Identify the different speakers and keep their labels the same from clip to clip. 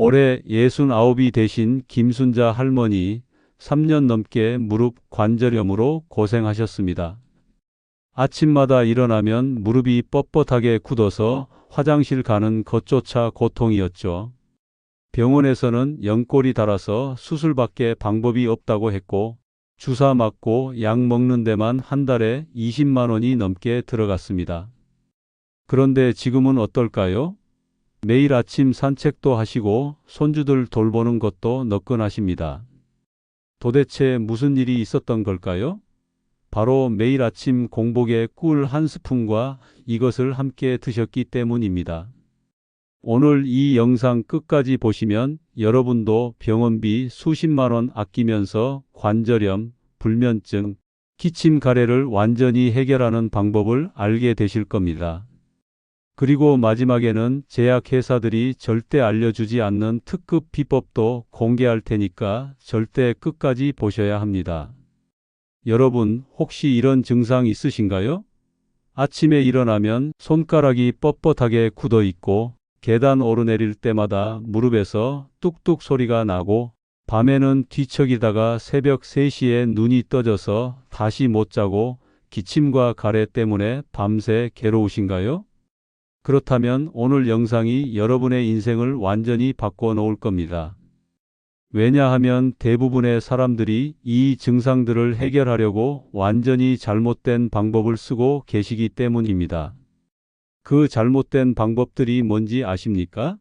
Speaker 1: 올해 69이 되신 김순자 할머니 3년 넘게 무릎 관절염으로 고생하셨습니다. 아침마다 일어나면 무릎이 뻣뻣하게 굳어서 화장실 가는 것조차 고통이었죠. 병원에서는 연골이 닳아서 수술밖에 방법이 없다고 했고 주사 맞고 약 먹는 데만 한 달에 20만 원이 넘게 들어갔습니다. 그런데 지금은 어떨까요? 매일 아침 산책도 하시고 손주들 돌보는 것도 너끈하십니다. 도대체 무슨 일이 있었던 걸까요? 바로 매일 아침 공복에 꿀 한 스푼과 이것을 함께 드셨기 때문입니다. 오늘 이 영상 끝까지 보시면 여러분도 병원비 수십만 원 아끼면서 관절염, 불면증, 기침 가래를 완전히 해결하는 방법을 알게 되실 겁니다. 그리고 마지막에는 제약회사들이 절대 알려주지 않는 특급 비법도 공개할 테니까 절대 끝까지 보셔야 합니다. 여러분, 혹시 이런 증상 있으신가요? 아침에 일어나면 손가락이 뻣뻣하게 굳어 있고 계단 오르내릴 때마다 무릎에서 뚝뚝 소리가 나고 밤에는 뒤척이다가 새벽 3시에 눈이 떠져서 다시 못 자고 기침과 가래 때문에 밤새 괴로우신가요? 그렇다면 오늘 영상이 여러분의 인생을 완전히 바꿔 놓을 겁니다. 왜냐하면 대부분의 사람들이 이 증상들을 해결하려고 완전히 잘못된 방법을 쓰고 계시기 때문입니다. 그 잘못된 방법들이 뭔지 아십니까?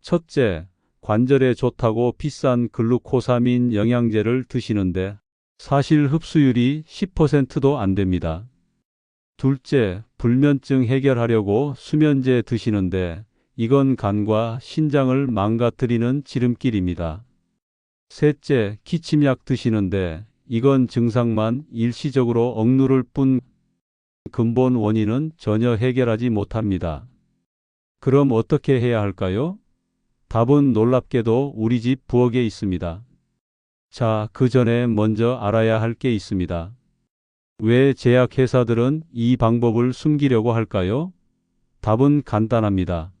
Speaker 1: 첫째, 관절에 좋다고 비싼 글루코사민 영양제를 드시는데 사실 흡수율이 10%도 안 됩니다. 둘째, 불면증 해결하려고 수면제 드시는데 이건 간과 신장을 망가뜨리는 지름길입니다. 셋째, 기침약 드시는데 이건 증상만 일시적으로 억누를 뿐 근본 원인은 전혀 해결하지 못합니다. 그럼 어떻게 해야 할까요? 답은 놀랍게도 우리 집 부엌에 있습니다. 자, 그 전에 먼저 알아야 할 게 있습니다. 왜 제약회사들은 이 방법을 숨기려고 할까요? 답은 간단합니다.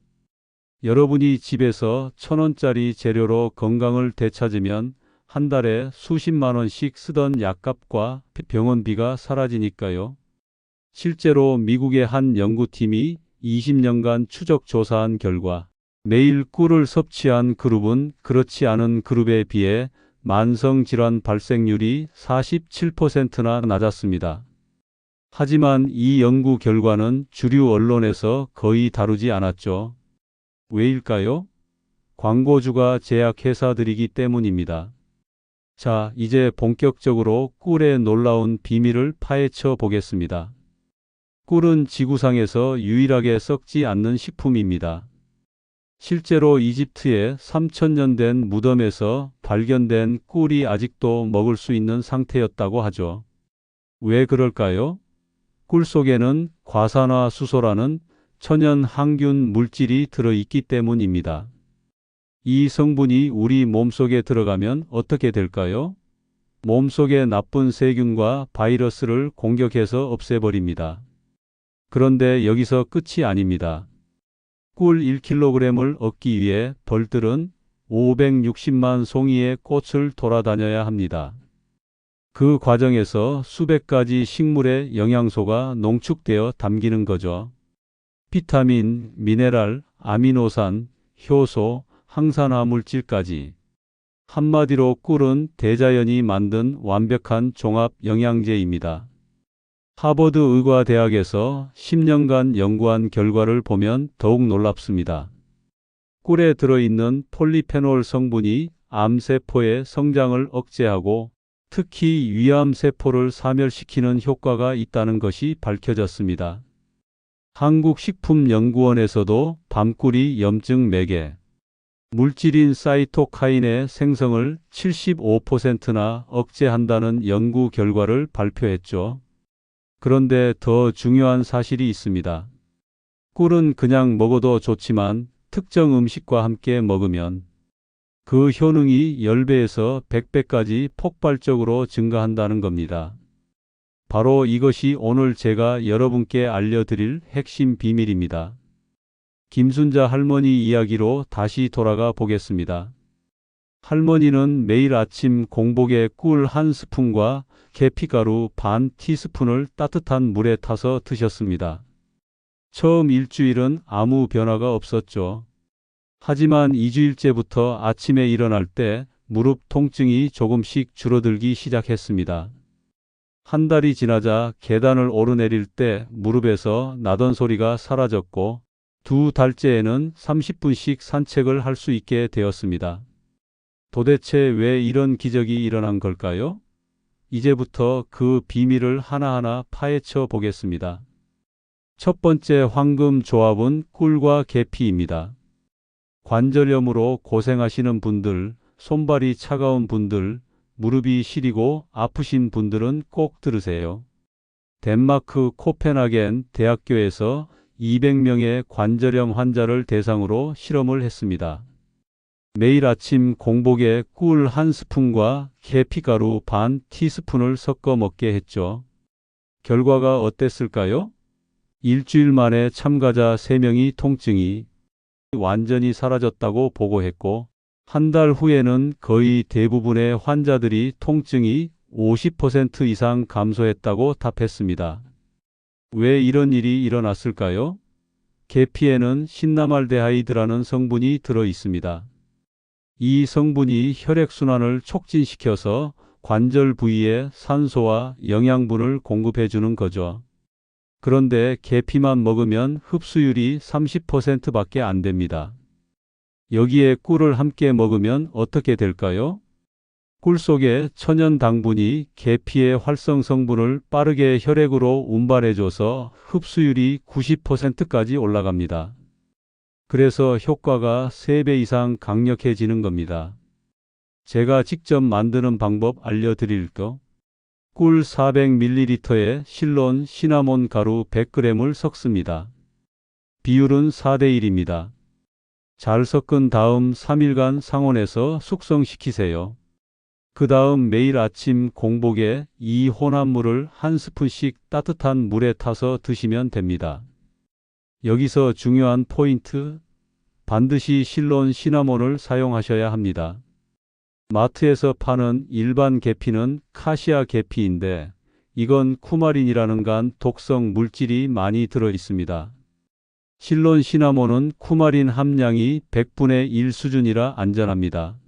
Speaker 1: 여러분이 집에서 천 원짜리 재료로 건강을 되찾으면 한 달에 수십만 원씩 쓰던 약값과 병원비가 사라지니까요. 실제로 미국의 한 연구팀이 20년간 추적 조사한 결과 매일 꿀을 섭취한 그룹은 그렇지 않은 그룹에 비해 만성질환 발생률이 47%나 낮았습니다. 하지만 이 연구 결과는 주류 언론에서 거의 다루지 않았죠. 왜일까요? 광고주가 제약회사들이기 때문입니다. 자, 이제 본격적으로 꿀의 놀라운 비밀을 파헤쳐 보겠습니다. 꿀은 지구상에서 유일하게 썩지 않는 식품입니다. 실제로 이집트의 3천년 된 무덤에서 발견된 꿀이 아직도 먹을 수 있는 상태였다고 하죠. 왜 그럴까요? 꿀 속에는 과산화 수소라는 천연 항균 물질이 들어있기 때문입니다. 이 성분이 우리 몸속에 들어가면 어떻게 될까요? 몸속의 나쁜 세균과 바이러스를 공격해서 없애버립니다. 그런데 여기서 끝이 아닙니다. 꿀 1kg을 얻기 위해 벌들은 560만 송이의 꽃을 돌아다녀야 합니다. 그 과정에서 수백 가지 식물의 영양소가 농축되어 담기는 거죠. 비타민, 미네랄, 아미노산, 효소, 항산화 물질까지. 한마디로 꿀은 대자연이 만든 완벽한 종합 영양제입니다. 하버드 의과대학에서 10년간 연구한 결과를 보면 더욱 놀랍습니다. 꿀에 들어있는 폴리페놀 성분이 암세포의 성장을 억제하고 특히 위암세포를 사멸시키는 효과가 있다는 것이 밝혀졌습니다. 한국식품연구원에서도 밤꿀이 염증 매개, 물질인 사이토카인의 생성을 75%나 억제한다는 연구 결과를 발표했죠. 그런데 더 중요한 사실이 있습니다. 꿀은 그냥 먹어도 좋지만 특정 음식과 함께 먹으면 그 효능이 10배에서 100배까지 폭발적으로 증가한다는 겁니다. 바로 이것이 오늘 제가 여러분께 알려드릴 핵심 비밀입니다. 김순자 할머니 이야기로 다시 돌아가 보겠습니다. 할머니는 매일 아침 공복에 꿀 한 스푼과 계피가루 반 티스푼을 따뜻한 물에 타서 드셨습니다. 처음 일주일은 아무 변화가 없었죠. 하지만 2주일째부터 아침에 일어날 때 무릎 통증이 조금씩 줄어들기 시작했습니다. 한 달이 지나자 계단을 오르내릴 때 무릎에서 나던 소리가 사라졌고 두 달째에는 30분씩 산책을 할 수 있게 되었습니다. 도대체 왜 이런 기적이 일어난 걸까요? 이제부터 그 비밀을 하나하나 파헤쳐 보겠습니다. 첫 번째 황금 조합은 꿀과 계피입니다. 관절염으로 고생하시는 분들, 손발이 차가운 분들, 무릎이 시리고 아프신 분들은 꼭 들으세요. 덴마크 코펜하겐 대학교에서 200명의 관절염 환자를 대상으로 실험을 했습니다. 매일 아침 공복에 꿀 한 스푼과 계피가루 반 티스푼을 섞어 먹게 했죠. 결과가 어땠을까요? 일주일 만에 참가자 3명이 통증이 완전히 사라졌다고 보고했고, 한 달 후에는 거의 대부분의 환자들이 통증이 50% 이상 감소했다고 답했습니다. 왜 이런 일이 일어났을까요? 계피에는 신나말데하이드라는 성분이 들어 있습니다. 이 성분이 혈액순환을 촉진시켜서 관절 부위에 산소와 영양분을 공급해 주는 거죠. 그런데 계피만 먹으면 흡수율이 30%밖에 안 됩니다. 여기에 꿀을 함께 먹으면 어떻게 될까요? 꿀 속에 천연 당분이 계피의 활성 성분을 빠르게 혈액으로 운반해줘서 흡수율이 90%까지 올라갑니다. 그래서 효과가 3배 이상 강력해지는 겁니다. 제가 직접 만드는 방법 알려드릴까? 꿀 400ml에 실론 시나몬 가루 100g을 섞습니다. 비율은 4대 1입니다. 잘 섞은 다음 3일간 상온에서 숙성시키세요. 그 다음 매일 아침 공복에 이 혼합물을 한 스푼씩 따뜻한 물에 타서 드시면 됩니다. 여기서 중요한 포인트, 반드시 실론 시나몬을 사용하셔야 합니다. 마트에서 파는 일반 계피는 카시아 계피인데 이건 쿠마린이라는 간 독성 물질이 많이 들어 있습니다. 실론 시나몬은 쿠마린 함량이 100분의 1 수준이라 안전합니다.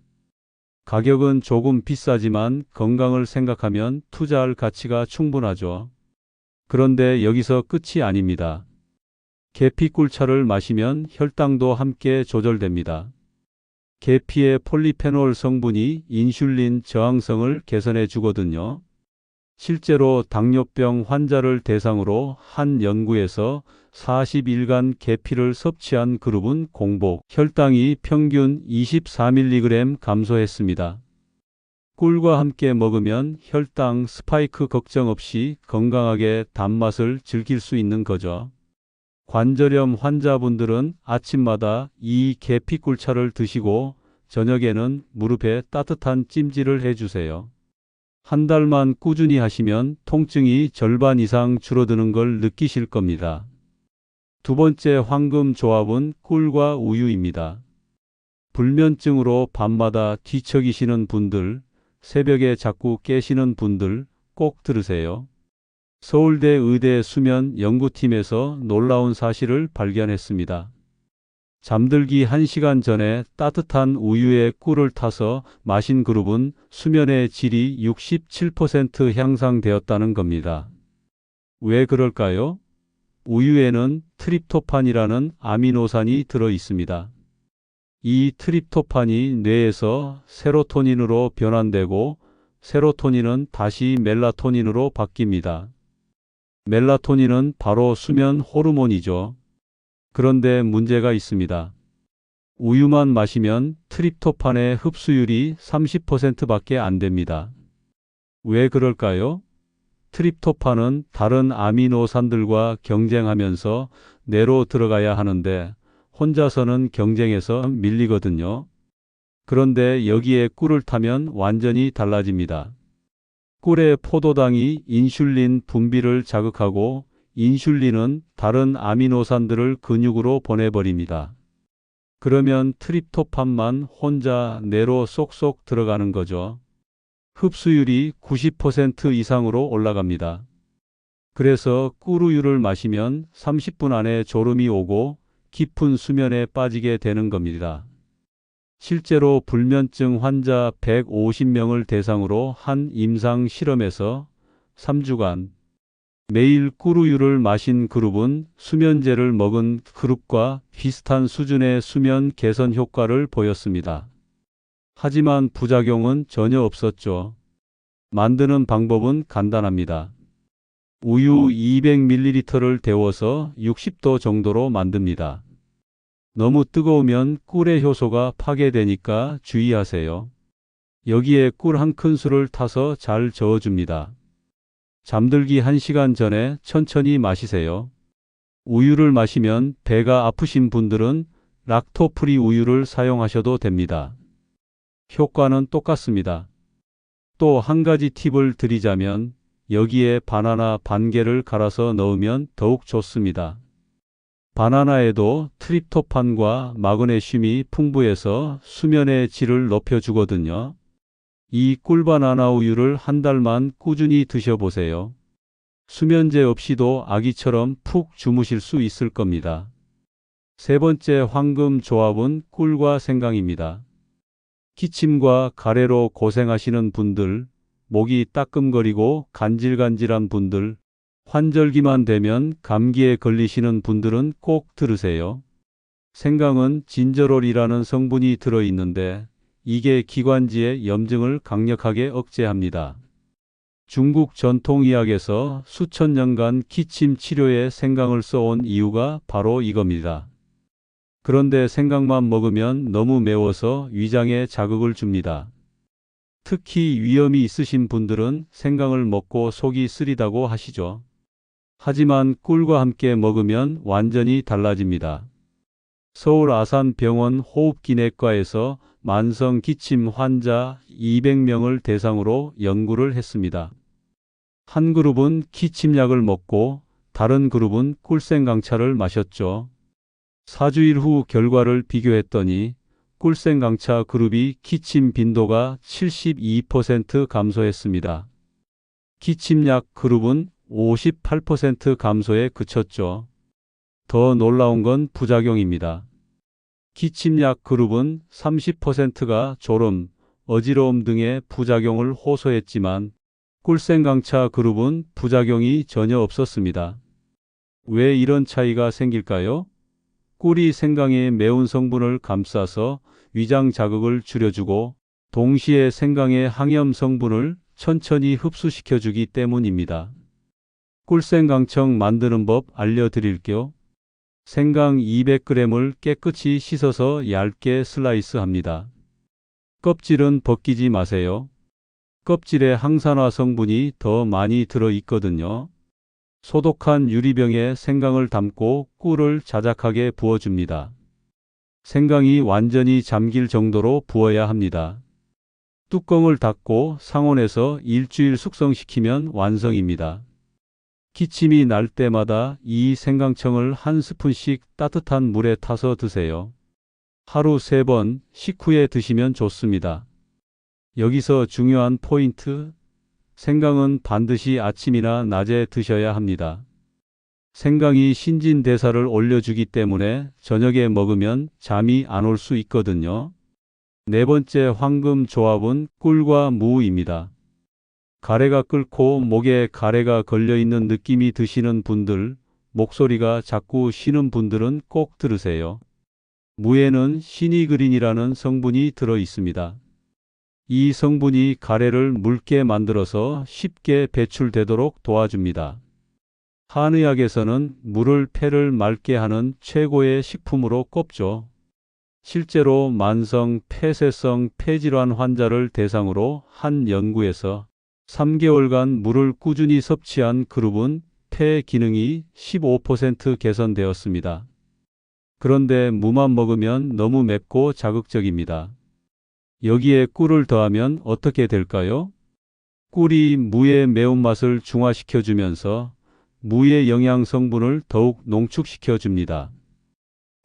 Speaker 1: 가격은 조금 비싸지만 건강을 생각하면 투자할 가치가 충분하죠. 그런데 여기서 끝이 아닙니다. 계피 꿀차를 마시면 혈당도 함께 조절됩니다. 계피의 폴리페놀 성분이 인슐린 저항성을 개선해 주거든요. 실제로 당뇨병 환자를 대상으로 한 연구에서 40일간 계피를 섭취한 그룹은 공복 혈당이 평균 24mg 감소했습니다. 꿀과 함께 먹으면 혈당 스파이크 걱정 없이 건강하게 단맛을 즐길 수 있는 거죠. 관절염 환자분들은 아침마다 이 계피꿀차를 드시고 저녁에는 무릎에 따뜻한 찜질을 해주세요. 한 달만 꾸준히 하시면 통증이 절반 이상 줄어드는 걸 느끼실 겁니다. 두 번째 황금 조합은 꿀과 우유입니다. 불면증으로 밤마다 뒤척이시는 분들, 새벽에 자꾸 깨시는 분들 꼭 들으세요. 서울대 의대 수면 연구팀에서 놀라운 사실을 발견했습니다. 잠들기 1시간 전에 따뜻한 우유에 꿀을 타서 마신 그룹은 수면의 질이 67% 향상되었다는 겁니다. 왜 그럴까요? 우유에는 트립토판이라는 아미노산이 들어 있습니다. 이 트립토판이 뇌에서 세로토닌으로 변환되고 세로토닌은 다시 멜라토닌으로 바뀝니다. 멜라토닌은 바로 수면 호르몬이죠. 그런데 문제가 있습니다. 우유만 마시면 트립토판의 흡수율이 30%밖에 안 됩니다. 왜 그럴까요? 트립토판은 다른 아미노산들과 경쟁하면서 뇌로 들어가야 하는데 혼자서는 경쟁에서 밀리거든요. 그런데 여기에 꿀을 타면 완전히 달라집니다. 꿀의 포도당이 인슐린 분비를 자극하고 인슐린은 다른 아미노산들을 근육으로 보내버립니다. 그러면 트립토판만 혼자 뇌로 쏙쏙 들어가는 거죠. 흡수율이 90% 이상으로 올라갑니다. 그래서 꿀우유를 마시면 30분 안에 졸음이 오고 깊은 수면에 빠지게 되는 겁니다. 실제로 불면증 환자 150명을 대상으로 한 임상 실험에서 3주간 매일 꿀우유를 마신 그룹은 수면제를 먹은 그룹과 비슷한 수준의 수면 개선 효과를 보였습니다. 하지만 부작용은 전혀 없었죠. 만드는 방법은 간단합니다. 우유 200ml를 데워서 60도 정도로 만듭니다. 너무 뜨거우면 꿀의 효소가 파괴되니까 주의하세요. 여기에 꿀 한 큰술을 타서 잘 저어줍니다. 잠들기 1시간 전에 천천히 마시세요. 우유를 마시면 배가 아프신 분들은 락토프리 우유를 사용하셔도 됩니다. 효과는 똑같습니다. 또 한 가지 팁을 드리자면 여기에 바나나 반 개를 갈아서 넣으면 더욱 좋습니다. 바나나에도 트립토판과 마그네슘이 풍부해서 수면의 질을 높여주거든요. 이 꿀바나나 우유를 한 달만 꾸준히 드셔보세요. 수면제 없이도 아기처럼 푹 주무실 수 있을 겁니다. 세 번째 황금 조합은 꿀과 생강입니다. 기침과 가래로 고생하시는 분들, 목이 따끔거리고 간질간질한 분들, 환절기만 되면 감기에 걸리시는 분들은 꼭 들으세요. 생강은 진저롤이라는 성분이 들어있는데 이게 기관지의 염증을 강력하게 억제합니다. 중국 전통의학에서 수천 년간 기침 치료에 생강을 써온 이유가 바로 이겁니다. 그런데 생강만 먹으면 너무 매워서 위장에 자극을 줍니다. 특히 위염이 있으신 분들은 생강을 먹고 속이 쓰리다고 하시죠. 하지만 꿀과 함께 먹으면 완전히 달라집니다. 서울 아산병원 호흡기내과에서 만성 기침 환자 200명을 대상으로 연구를 했습니다. 한 그룹은 기침약을 먹고 다른 그룹은 꿀생강차를 마셨죠. 4주일 후 결과를 비교했더니 꿀생강차 그룹이 기침 빈도가 72% 감소했습니다. 기침약 그룹은 58% 감소에 그쳤죠. 더 놀라운 건 부작용입니다. 기침약 그룹은 30%가 졸음, 어지러움 등의 부작용을 호소했지만 꿀생강차 그룹은 부작용이 전혀 없었습니다. 왜 이런 차이가 생길까요? 꿀이 생강의 매운 성분을 감싸서 위장 자극을 줄여주고 동시에 생강의 항염 성분을 천천히 흡수시켜주기 때문입니다. 꿀생강청 만드는 법 알려드릴게요. 생강 200g을 깨끗이 씻어서 얇게 슬라이스 합니다. 껍질은 벗기지 마세요. 껍질에 항산화 성분이 더 많이 들어 있거든요. 소독한 유리병에 생강을 담고 꿀을 자작하게 부어줍니다. 생강이 완전히 잠길 정도로 부어야 합니다. 뚜껑을 닫고 상온에서 일주일 숙성시키면 완성입니다. 기침이 날 때마다 이 생강청을 한 스푼씩 따뜻한 물에 타서 드세요. 하루 세 번 식후에 드시면 좋습니다. 여기서 중요한 포인트. 생강은 반드시 아침이나 낮에 드셔야 합니다. 생강이 신진대사를 올려주기 때문에 저녁에 먹으면 잠이 안 올 수 있거든요. 네 번째 황금 조합은 꿀과 무입니다. 가래가 끓고 목에 가래가 걸려 있는 느낌이 드시는 분들, 목소리가 자꾸 쉬는 분들은 꼭 들으세요. 무에는 시니그린이라는 성분이 들어 있습니다. 이 성분이 가래를 묽게 만들어서 쉽게 배출되도록 도와줍니다. 한의학에서는 물을 폐를 맑게 하는 최고의 식품으로 꼽죠. 실제로 만성 폐쇄성 폐질환 환자를 대상으로 한 연구에서 3개월간 물을 꾸준히 섭취한 그룹은 폐 기능이 15% 개선되었습니다. 그런데 무만 먹으면 너무 맵고 자극적입니다. 여기에 꿀을 더하면 어떻게 될까요? 꿀이 무의 매운맛을 중화시켜주면서 무의 영양 성분을 더욱 농축시켜 줍니다.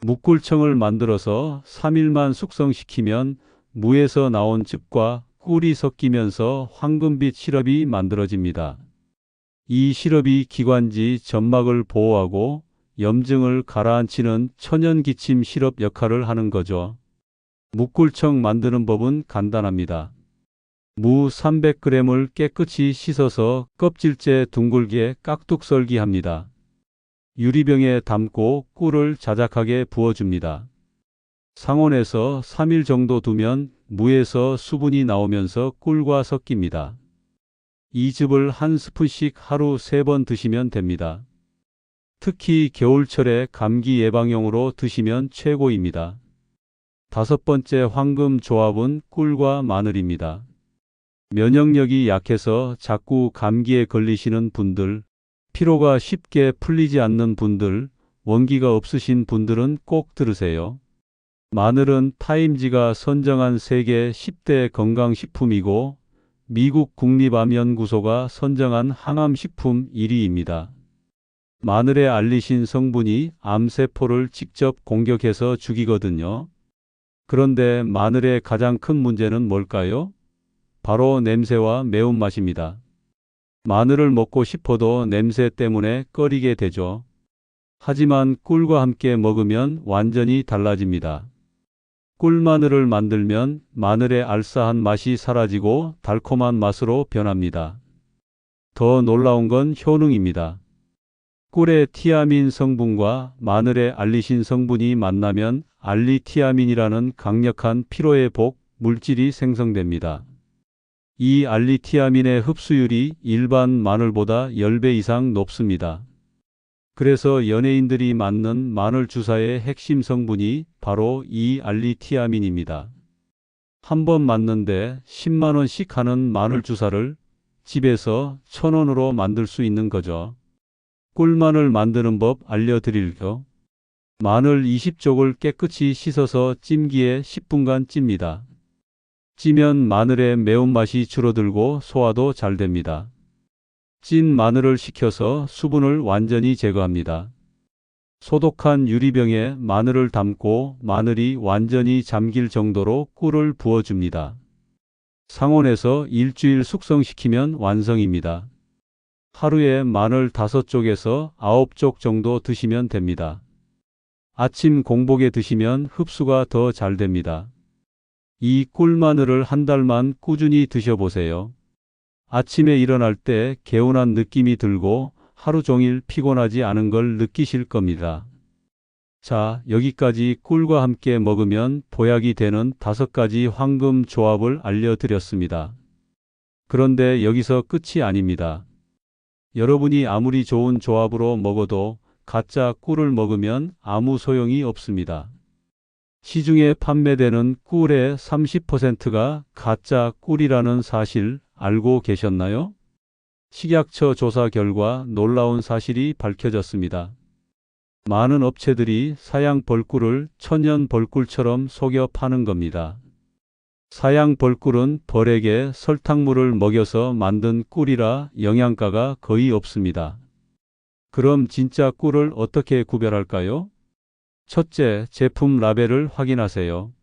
Speaker 1: 묵꿀청을 만들어서 3일만 숙성시키면 무에서 나온 즙과 꿀이 섞이면서 황금빛 시럽이 만들어집니다. 이 시럽이 기관지 점막을 보호하고 염증을 가라앉히는 천연 기침 시럽 역할을 하는 거죠. 묵꿀청 만드는 법은 간단합니다. 무 300g을 깨끗이 씻어서 껍질째 둥글게 깍둑 썰기 합니다. 유리병에 담고 꿀을 자작하게 부어줍니다. 상온에서 3일 정도 두면 무에서 수분이 나오면서 꿀과 섞입니다. 이 즙을 한 스푼씩 하루 3번 드시면 됩니다. 특히 겨울철에 감기 예방용으로 드시면 최고입니다. 다섯 번째 황금 조합은 꿀과 마늘입니다. 면역력이 약해서 자꾸 감기에 걸리시는 분들, 피로가 쉽게 풀리지 않는 분들, 원기가 없으신 분들은 꼭 들으세요. 마늘은 타임지가 선정한 세계 10대 건강식품이고 미국 국립암연구소가 선정한 항암식품 1위입니다. 마늘의 알리신 성분이 암세포를 직접 공격해서 죽이거든요. 그런데 마늘의 가장 큰 문제는 뭘까요? 바로 냄새와 매운맛입니다. 마늘을 먹고 싶어도 냄새 때문에 꺼리게 되죠. 하지만 꿀과 함께 먹으면 완전히 달라집니다. 꿀마늘을 만들면 마늘의 알싸한 맛이 사라지고 달콤한 맛으로 변합니다. 더 놀라운 건 효능입니다. 꿀의 티아민 성분과 마늘의 알리신 성분이 만나면 알리티아민이라는 강력한 피로의 복 물질이 생성됩니다. 이 알리티아민의 흡수율이 일반 마늘보다 10배 이상 높습니다. 그래서 연예인들이 맞는 마늘 주사의 핵심 성분이 바로 이 알리티아민입니다. 한 번 맞는데 10만원씩 하는 마늘 주사를 집에서 천원으로 만들 수 있는 거죠. 꿀마늘 만드는 법 알려드릴게요. 마늘 20쪽을 깨끗이 씻어서 찜기에 10분간 찝니다. 찌면 마늘의 매운맛이 줄어들고 소화도 잘 됩니다. 찐 마늘을 식혀서 수분을 완전히 제거합니다. 소독한 유리병에 마늘을 담고 마늘이 완전히 잠길 정도로 꿀을 부어줍니다. 상온에서 일주일 숙성시키면 완성입니다. 하루에 마늘 5쪽에서 9쪽 정도 드시면 됩니다. 아침 공복에 드시면 흡수가 더 잘 됩니다. 이 꿀마늘을 한 달만 꾸준히 드셔보세요. 아침에 일어날 때 개운한 느낌이 들고 하루 종일 피곤하지 않은 걸 느끼실 겁니다. 자, 여기까지 꿀과 함께 먹으면 보약이 되는 다섯 가지 황금 조합을 알려드렸습니다. 그런데 여기서 끝이 아닙니다. 여러분이 아무리 좋은 조합으로 먹어도 가짜 꿀을 먹으면 아무 소용이 없습니다. 시중에 판매되는 꿀의 30%가 가짜 꿀이라는 사실 알고 계셨나요? 식약처 조사 결과 놀라운 사실이 밝혀졌습니다. 많은 업체들이 사양 벌꿀을 천연 벌꿀처럼 속여 파는 겁니다. 사양 벌꿀은 벌에게 설탕물을 먹여서 만든 꿀이라 영양가가 거의 없습니다. 그럼 진짜 꿀을 어떻게 구별할까요? 첫째, 제품 라벨을 확인하세요.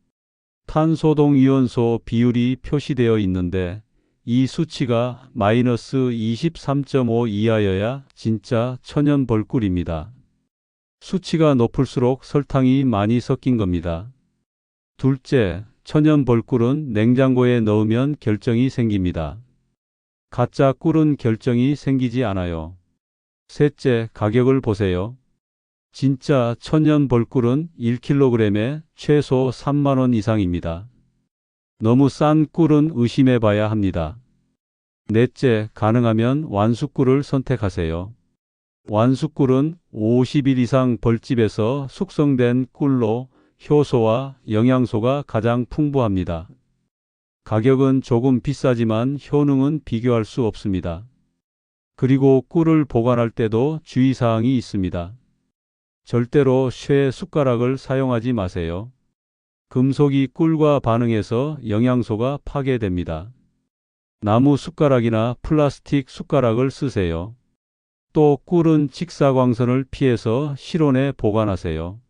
Speaker 1: 탄소동이온소 비율이 표시되어 있는데 이 수치가 마이너스 23.5 이하여야 진짜 천연 벌꿀입니다. 수치가 높을수록 설탕이 많이 섞인 겁니다. 둘째, 천연 벌꿀은 냉장고에 넣으면 결정이 생깁니다. 가짜 꿀은 결정이 생기지 않아요. 셋째, 가격을 보세요. 진짜 천연 벌꿀은 1kg에 최소 3만원 이상입니다. 너무 싼 꿀은 의심해 봐야 합니다. 넷째, 가능하면 완숙꿀을 선택하세요. 완숙꿀은 50일 이상 벌집에서 숙성된 꿀로 효소와 영양소가 가장 풍부합니다. 가격은 조금 비싸지만 효능은 비교할 수 없습니다. 그리고 꿀을 보관할 때도 주의사항이 있습니다. 절대로 쇠 숟가락을 사용하지 마세요. 금속이 꿀과 반응해서 영양소가 파괴됩니다. 나무 숟가락이나 플라스틱 숟가락을 쓰세요. 또 꿀은 직사광선을 피해서 실온에 보관하세요.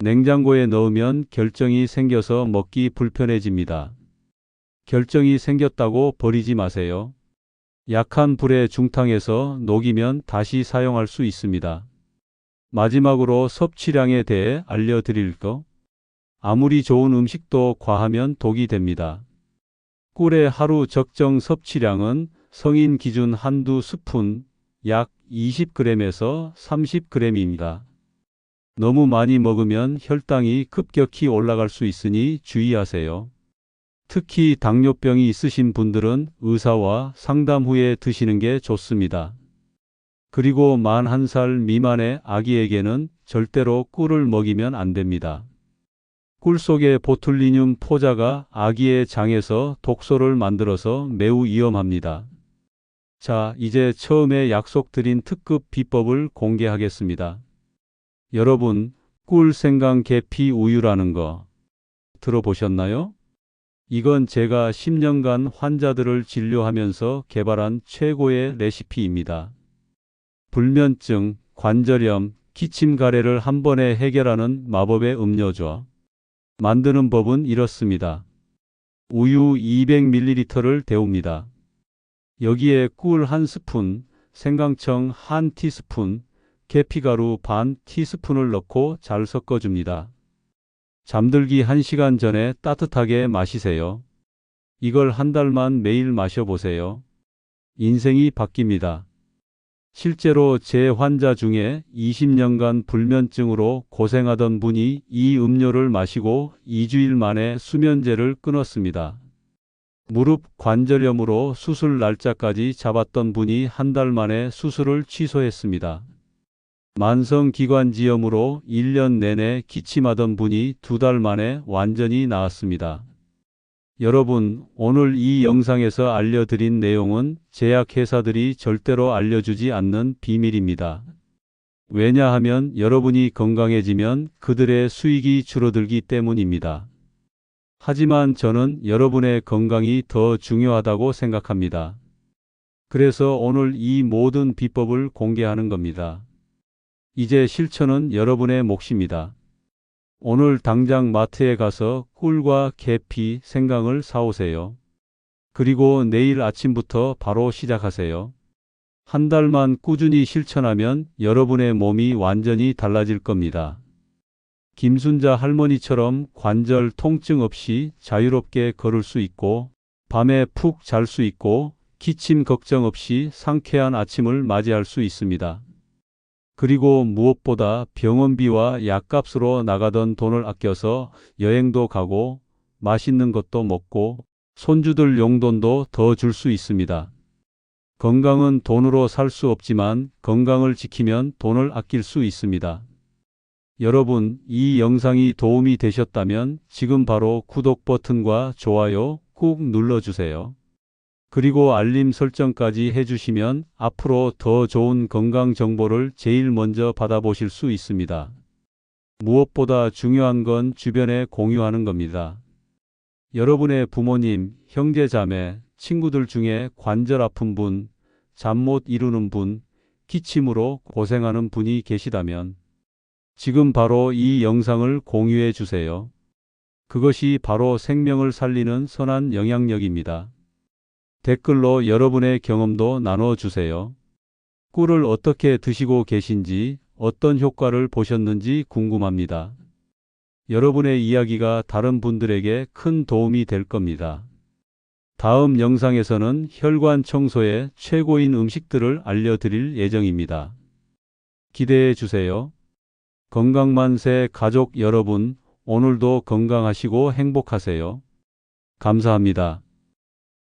Speaker 1: 냉장고에 넣으면 결정이 생겨서 먹기 불편해집니다. 결정이 생겼다고 버리지 마세요. 약한 불에 중탕해서 녹이면 다시 사용할 수 있습니다. 마지막으로 섭취량에 대해 알려드릴 거. 아무리 좋은 음식도 과하면 독이 됩니다. 꿀의 하루 적정 섭취량은 성인 기준 한두 스푼, 약 20g에서 30g입니다. 너무 많이 먹으면 혈당이 급격히 올라갈 수 있으니 주의하세요. 특히 당뇨병이 있으신 분들은 의사와 상담 후에 드시는 게 좋습니다. 그리고 만 한 살 미만의 아기에게는 절대로 꿀을 먹이면 안 됩니다. 꿀 속의 보툴리늄 포자가 아기의 장에서 독소를 만들어서 매우 위험합니다. 자, 이제 처음에 약속드린 특급 비법을 공개하겠습니다. 여러분, 꿀 생강 계피 우유라는 거 들어보셨나요? 이건 제가 10년간 환자들을 진료하면서 개발한 최고의 레시피입니다. 불면증, 관절염, 기침 가래를 한 번에 해결하는 마법의 음료죠. 만드는 법은 이렇습니다. 우유 200ml를 데웁니다. 여기에 꿀 한 스푼, 생강청 한 티스푼, 계피가루 반 티스푼을 넣고 잘 섞어줍니다. 잠들기 1시간 전에 따뜻하게 마시세요. 이걸 한 달만 매일 마셔보세요. 인생이 바뀝니다. 실제로 제 환자 중에 20년간 불면증으로 고생하던 분이 이 음료를 마시고 2주일 만에 수면제를 끊었습니다. 무릎 관절염으로 수술 날짜까지 잡았던 분이 한 달 만에 수술을 취소했습니다. 만성기관지염으로 1년 내내 기침하던 분이 두 달 만에 완전히 나았습니다. 여러분, 오늘 이 영상에서 알려드린 내용은 제약회사들이 절대로 알려주지 않는 비밀입니다. 왜냐하면 여러분이 건강해지면 그들의 수익이 줄어들기 때문입니다. 하지만 저는 여러분의 건강이 더 중요하다고 생각합니다. 그래서 오늘 이 모든 비법을 공개하는 겁니다. 이제 실천은 여러분의 몫입니다. 오늘 당장 마트에 가서 꿀과 계피, 생강을 사오세요. 그리고 내일 아침부터 바로 시작하세요. 한 달만 꾸준히 실천하면 여러분의 몸이 완전히 달라질 겁니다. 김순자 할머니처럼 관절 통증 없이 자유롭게 걸을 수 있고, 밤에 푹 잘 수 있고, 기침 걱정 없이 상쾌한 아침을 맞이할 수 있습니다. 그리고 무엇보다 병원비와 약값으로 나가던 돈을 아껴서 여행도 가고 맛있는 것도 먹고 손주들 용돈도 더 줄 수 있습니다. 건강은 돈으로 살 수 없지만 건강을 지키면 돈을 아낄 수 있습니다. 여러분, 이 영상이 도움이 되셨다면 지금 바로 구독 버튼과 좋아요 꾹 눌러주세요. 그리고 알림 설정까지 해주시면 앞으로 더 좋은 건강 정보를 제일 먼저 받아보실 수 있습니다. 무엇보다 중요한 건 주변에 공유하는 겁니다. 여러분의 부모님, 형제, 자매, 친구들 중에 관절 아픈 분, 잠 못 이루는 분, 기침으로 고생하는 분이 계시다면 지금 바로 이 영상을 공유해 주세요. 그것이 바로 생명을 살리는 선한 영향력입니다. 댓글로 여러분의 경험도 나눠주세요. 꿀을 어떻게 드시고 계신지, 어떤 효과를 보셨는지 궁금합니다. 여러분의 이야기가 다른 분들에게 큰 도움이 될 겁니다. 다음 영상에서는 혈관 청소의 최고인 음식들을 알려드릴 예정입니다. 기대해 주세요. 건강만세 가족 여러분, 오늘도 건강하시고 행복하세요. 감사합니다.